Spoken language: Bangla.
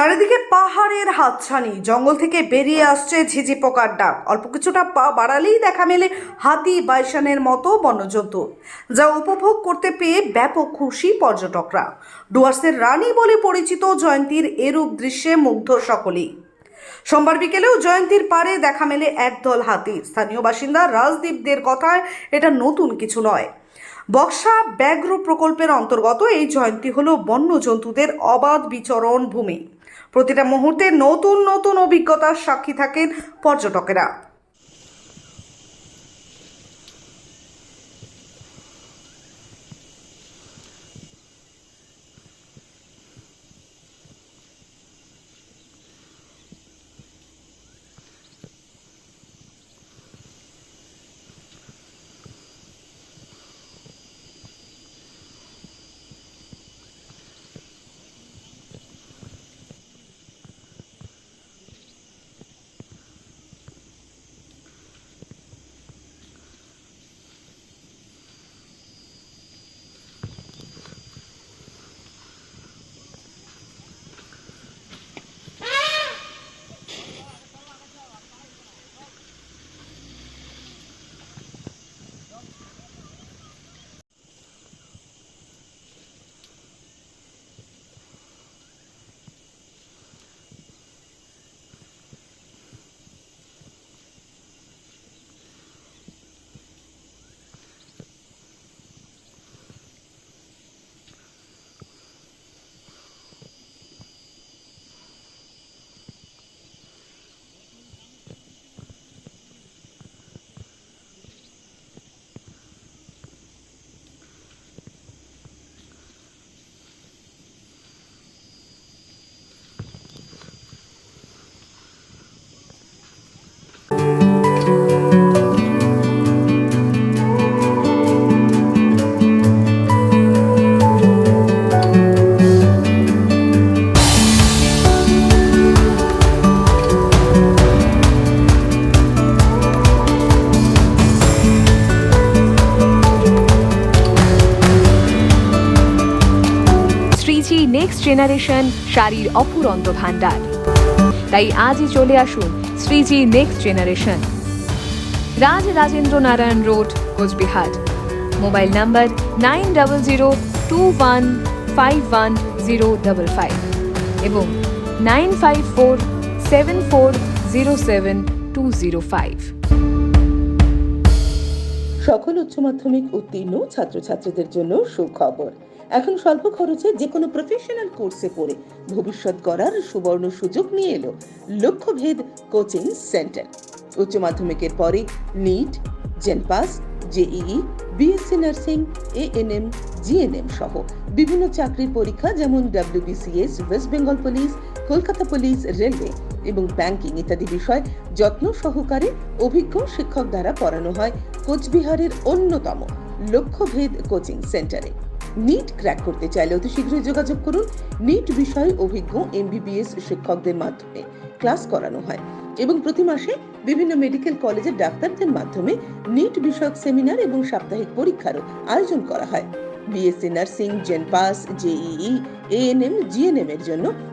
চারিদিকে পাহাড়ের হাতছানি। জঙ্গল থেকে বেরিয়ে আসছে ঝিঝি পোকার ডাক। অল্প কিছুটা পা বাড়ালেই দেখা মেলে হাতি বাইসানের মতো বন্যজন্তু, যা উপভোগ করতে পেয়ে ব্যাপক খুশি পর্যটকরা। ডুয়ার্সের রানী বলে পরিচিত জয়ন্তীর এরূপ দৃশ্যে মুগ্ধ সকলেই। সোমবার বিকেলেও জয়ন্তীর পারে দেখা মেলে একদল হাতি। স্থানীয় বাসিন্দা রাজদীপদের কথায় এটা নতুন কিছু নয়। বক্সা ব্যাঘ্র প্রকল্পের অন্তর্গত এই জয়ন্তী হলো বন্যজন্তুদের অবাধ বিচরণ ভূমি। প্রতিটা মুহূর্তে নতুন নতুন অভিজ্ঞতার সাক্ষী থাকেন পর্যটকেরা। নেক্সট জেনারেশন শাড়ির অপুরন্ত ভাণ্ডার। তাই আজই চলে আসুন Shriji next generation Raj Rajendra Narayan road, Coochbehar. Mobile number nine double zero two one five one zero double five এবং nine five four seven four zero seven two zero five. সকল উচ্চ মাধ্যমিক উত্তীর্ণ ছাত্রছাত্রীদের জন্য সুখবর। এখন স্বল্প খরচে যে কোনো প্রফেশনাল কোর্সে পড়ে ভবিষ্যৎ গড়ার সুবর্ণ সুযোগ নিয়ে এলো লক্ষ্যভেদ কোচিং সেন্টার উচ্চ মাধ্যমিকের পরে NEET JENPAS JEE BSc nursing ANM GNM সহ বিভিন্ন চাকরির পরীক্ষা যেমন WBCS West Bengal police Kolkata police railway এবং ব্যাংকিং ইত্যাদি বিষয় যত্ন সহকারে অভিজ্ঞ শিক্ষক দ্বারা পড়ানো হয় কোচবিহারের অন্যতম লক্ষ্যভেদ কোচিং সেন্টারে নিট ক্র্যাক করতে চাইলে অতি শীঘ্রই যোগাযোগ করুন। নিট বিষয়ে অভিজ্ঞ এমবিবিএস শিক্ষকদের মাধ্যমে ক্লাস করানো হয় এবং প্রতি মাসে বিভিন্ন মেডিকেল কলেজের ডাক্তারদের মাধ্যমে নিট বিষয়ক সেমিনার এবং সাপ্তাহিক পরীক্ষারও আয়োজন করা হয়। BSc nursing JENPAS JEE ANM GNM এর জন্য